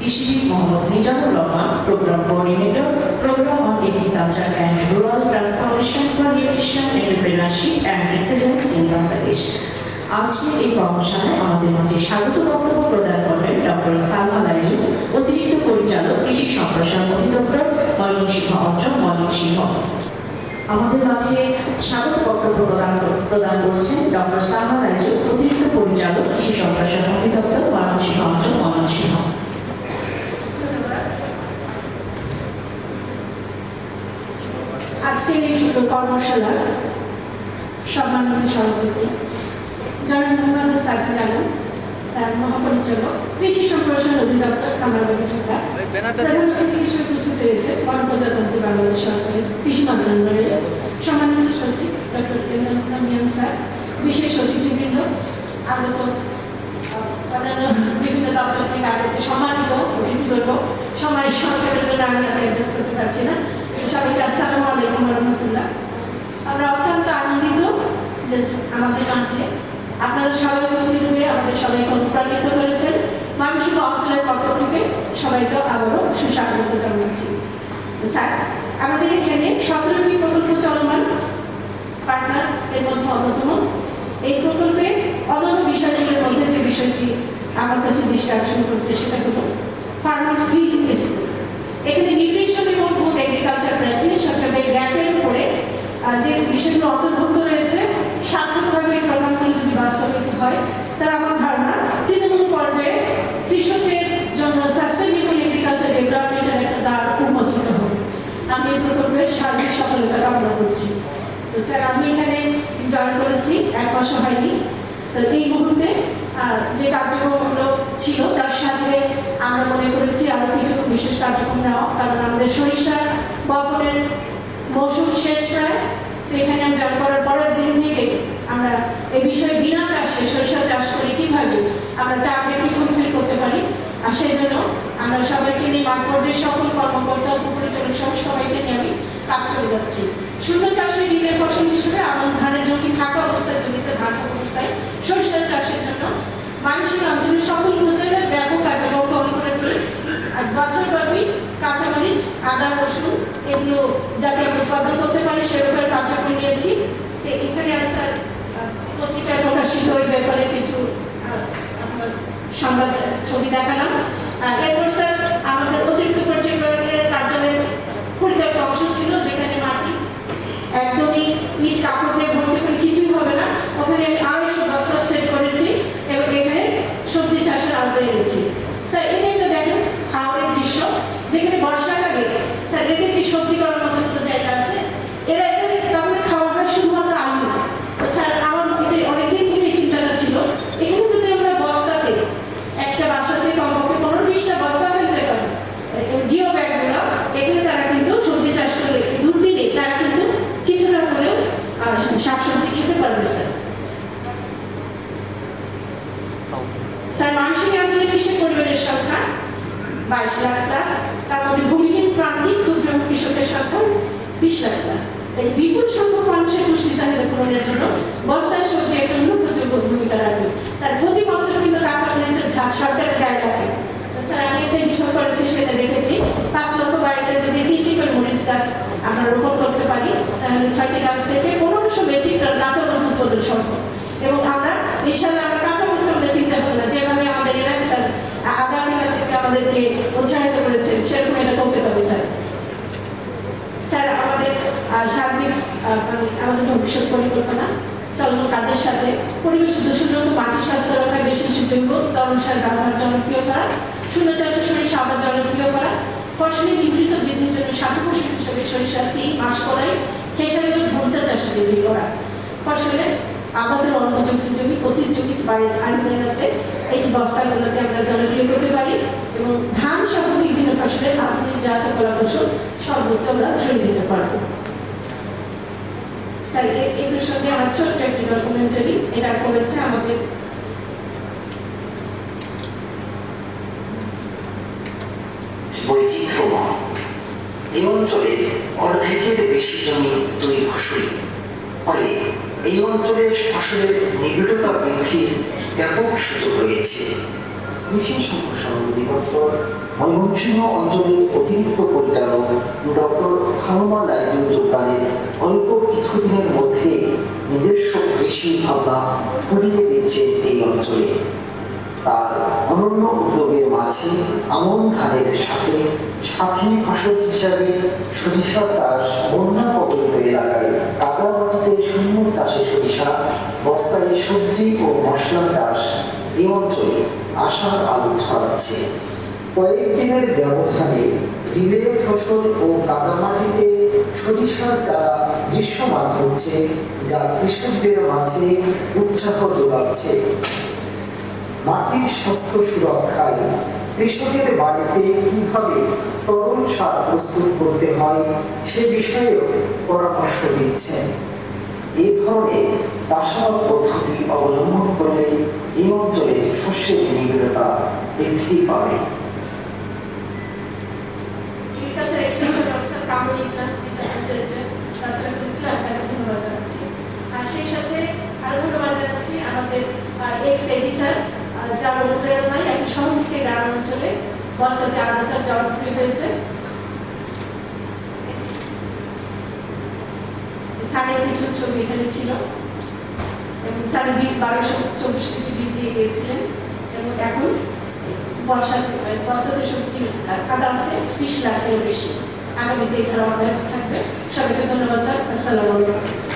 কৃষিবিদ Mohammad Mizanur program coordinator, program on agriculture and rural transformation for nutrition, entrepreneurship and residence in Bangladesh. আজকের এই কর্মশালায় আমাদের মাঝে স্বাগত বক্তব্য প্রদান করবেন ডক্টর সালমা লাইজু অতিরিক্ত পরিচালক, কৃষি সম্প্রসারণ অধিদপ্তর, ময়মনসিংহ অঞ্চল, ময়মনসিংহ। আমাদের মাঝে স্বাগত বক্তব্য প্রদান প্রদান করছেন ডক্টর সালমা রাইজু অতিরিক্ত পরিচালক, কৃষি সম্প্রসারণ অধিদপ্তর, ময়মনসিংহ অঞ্চল, ময়মনসিংহ। আজকের এই শুধু কর্মশালার সম্মানিত সভাপতি জনাব মোহাম্মদ সাকির আলম স্যার মহাপরিচালক কৃষি সম্প্রসারণ অধিদপ্তর কামারবাড়ি ঢাকা। প্রধান অতিথি হিসেবে উপস্থিত রয়েছে গণপ্রজাতন্ত্রী বাংলাদেশ সরকারের কৃষি মন্ত্রণালয়ের সম্মানিত সচিব ডক্টর ইমরান মিয়ান স্যার বিশেষ অতিথিবৃন্দ আগত অন্যান্য বিভিন্ন দপ্তর থেকে আগত সম্মানিত সময় সরকারের জন্য আমি আর অ্যাড্রেস করতে পারছি না। সবাইকে আসসালামু আলাইকুম রহমতুল্লাহ। আমরা অত্যন্ত আনন্দিত যে আমাদের মাঝে আপনারা সবাই উপস্থিত হয়ে আমাদের সবাইকে অনুপ্রাণিত করেছেন। মানসিক অঞ্চলের পক্ষ থেকে সবাইকে আবারও সুস্বাগত জানাচ্ছি। স্যার, আমাদের এখানে সতেরোটি প্রকল্প চলমান। পার্টনার এর মধ্যে অন্যতম। এই প্রকল্পে অন্যান্য বিষয়গুলোর মধ্যে যে বিষয়টি আমার কাছে দৃষ্টি আকর্ষণ করছে সেটা হলো ফার্মার ফিল্ড স্কুল এখানে নিউট্রিশন এবং ফুড এগ্রিকালচার প্র্যাকটিস এই গ্যাপের উপরে যে বিষয়গুলো অন্তর্ভুক্ত রয়েছে, সার্থকভাবে প্রোগ্রামগুলো যদি বাস্তবিত হয়, তার আমার ধারণা, তৃণমূল পর্যায়ে কৃষকের জন্য সাস্টেনেবল এগ্রিকালচার ডেভেলপমেন্টের একটা দ্বার উন্মোচিত হবে। আমি এই প্রকল্পের সার্বিক সফলতা কামনা করছি। তো স্যার, আমি এখানে জয়েন করেছি, এক বছর হয়নি। তো এই মুহূর্তে যে কার্যক্রমগুলো ছিল, তার সাথে আমরা মনে করেছি আরও কিছু বিশেষ কার্যক্রম নেওয়া। কারণ আমাদের সরিষা বপনের মৌসুম শেষ প্রায় তো এখানে করার পরের দিন থেকে আমরা এই বিষয়ে বিনা চাষে সরিষা চাষ করে কীভাবে আমরা টার্গেটটি ফুলফিল করতে পারি? আর সেই জন্য আমরা সবাইকে নিয়ে মাঠ পর্যায়ে সকল কর্মকর্তা, উপপরিচালক সহ সবাইকে নিয়ে আমি কাজ করে যাচ্ছি। শূন্য চাষের ঋণের ফসল হিসেবে আমন ধানের জমি থাকা অবস্থায়, জমিতে ধান অবস্থায় সরিষা চাষের জন্য মানসিক অঞ্চলের সকল উপজেলায় ব্যাপক কার্যক্রম গ্রহণ করেছি। আর বছরব্যাপী কাঁচামরিচ, আদা, রসুন, এগুলো যাতে আমরা উৎপাদন করতে পারি ব্যাপারে কার্যক্রম নিয়েছি। তো এখানে আমি স্যার পত্রিকায় প্রকাশিত ওই ব্যাপারে কিছু আপনার সংবাদ ছবি দেখালাম। এরপর স্যার আমাদের অতিরিক্ত পর্যায়ের কার্যালয়ের পরিত্যক্ত অংশ ছিল যেখানে মাটি একদমই ইট কাপড় দিয়ে ভর্তি করে কিছুই হবে না ওখানে আমি আড়াইশো বস্তা সেট করেছি এবং এখানে সবজি চাষের আওতায় এনেছি স্যার এটা একটা দেখেন হাওড়ের দৃশ্য যেখানে বর্ষাকালে স্যার এদের কি সবজি করার মতো কোনো জায়গা আছে এরা এদের তখন খাওয়া হয় শুধুমাত্র আলু তো স্যার আমার এটা অনেকদিন থেকে এই চিন্তাটা ছিল এখানে যদি আমরা বস্তাতে একটা বাসাতে কমপক্ষে পনেরো বিশটা বস্তা ফেলতে পারি জিও ব্যাগগুলো এখানে তারা কিন্তু সবজি চাষ করে দুর্দিনে তারা কিন্তু কিছুটা হলেও আহ, শাকসবজি খেতে পারবে স্যার স্যার মানসিক অঞ্চলে কৃষক পরিবারের সংখ্যা বাইশ লাখ প্লাস তার মধ্যে ভূমিহীন প্রান্তিক ক্ষুদ্র কৃষকের সংখ্যা বিশ লাখ প্লাস তাই বিপুল সংখ্যক মানুষের পুষ্টি চাহিদা পূরণের জন্য বস্তায় সবজি একটা উল্লেখযোগ্য ভূমিকা রাখবে। স্যার, প্রতি বছর কিন্তু কাঁচা মরিচের ঝাঁজ সরকারের গায়ে লাগে। স্যার, আমি এতে হিসাব করেছি, সেটা দেখেছি। পাঁচ লক্ষ বাড়িতে যদি তিনটি করে মরিচ গাছ আমরা রোপণ করতে পারি, তাহলে ছয়টি গাছ থেকে পনেরোশো মেট্রিক টন কাঁচা মরিচ উৎপাদন সম্ভব। এবং আমরা, ইনশাল্লাহ আমরা কাঁচা মরিচ আমাদের কিনতে হবে না যেভাবে আমাদের ইরান আগামীকা থেকে আমাদেরকে উৎসাহিত করেছেন। সেরকম এটা করতে পারি স্যার। স্যার, আমাদের সার্বিক মানে আমাদের ভবিষ্যৎ পরিকল্পনা, চলমান কাজের সাথে পরিবেশ দূষণরত মাটি স্বাস্থ্য রক্ষায় বেশি জৈব তরল সার ব্যবহার জনপ্রিয় করা, শূন্য চাষের সরিষা আবার জনপ্রিয় করা ফসলের বিবৃত বৃদ্ধির জন্য ফসল হিসেবে সরিষা তিন মাস করাই খেসারি ধনচা চাষ বৃদ্ধি করা। ফসলে আমাদের অনুপযুক্ত জমি অতিযোগী বাড়ির আইনাতে এই যে বস্তাগুলোতে আমরা জনপ্রিয় করতে পারি? এবং ধান সহ বিভিন্ন ফসলের আধুনিক জাত করা সর্বোচ্চ আমরা ছড়িয়ে দিতে পারব। স্যার এই প্রসঙ্গে আমার ছোট্ট একটি ডকুমেন্টারি এটা করেছে আমাদের বৈচিত্র্যময়। এই অঞ্চলে অর্ধেকের বেশি জমি দুই ফসলি। ফলে এই অঞ্চলে ফসলের নিবিড়তা বৃদ্ধির ব্যাপক সুযোগ রয়েছে। কৃষি সম্প্রসারণ অধিদপ্তর, ময়মনসিংহ অঞ্চলের অতিরিক্ত পরিচালক ডক্টর থানুমা লাইজুর যোগদানের অল্প কিছুদিনের মধ্যে নিজস্ব কৃষি ভাবনা ছড়িয়ে দিচ্ছে এই অঞ্চলে। তার অনন্য উদ্যোগের মাঝে আমন ধানের সাথে সাথী ফসল হিসাবে সরিষা চাষ বন্যা কবলিত এলাকায় বস্তায় সবজি ও মশলা চাষ অঞ্চলে আশার আলো ছড়াচ্ছে। কয়েকদিনের ব্যবধানে রিলে ফসল ও কাদামাটিতে সরিষার চারা দৃশ্যমান হচ্ছে, যা কৃষকদের মাঝে উৎসাহ যোগাচ্ছে মাটির স্বাস্থ্য সুরক্ষায় কৃষকের বাড়িতে কীভাবে তরল সার প্রস্তুত করতে হয়, সে বিষয়েও পরামর্শ দিচ্ছেন। এই ধরনের চাষাবাদ পদ্ধতি অবলম্বন করলে এই অঞ্চলের শস্যের নিবিড়তা বৃদ্ধি পাবে। আর সেই সাথে আরও ধন্যবাদ জানাচ্ছি আমাদের এক্স এডি স্যার যার অনুপ্রেরণায় একটি থেকে গ্রাম অঞ্চলে বর্ষাতে আলোচনা জনপ্রিয় হয়েছে। স্যারের কিছু ছবি এখানে ছিল। এবং স্যারের বীজ বারোশো চব্বিশ কেজি বিল দিয়ে গিয়েছিলেন এবং এখন বর্ষা বস্তাতে সবজি কাদা আছে, বিশ লাখের বেশি। আগামীতে এই ধারা অব্যাহত থাকবে। সবাইকে ধন্যবাদ, স্যার। আসসালামু আলাইকুম।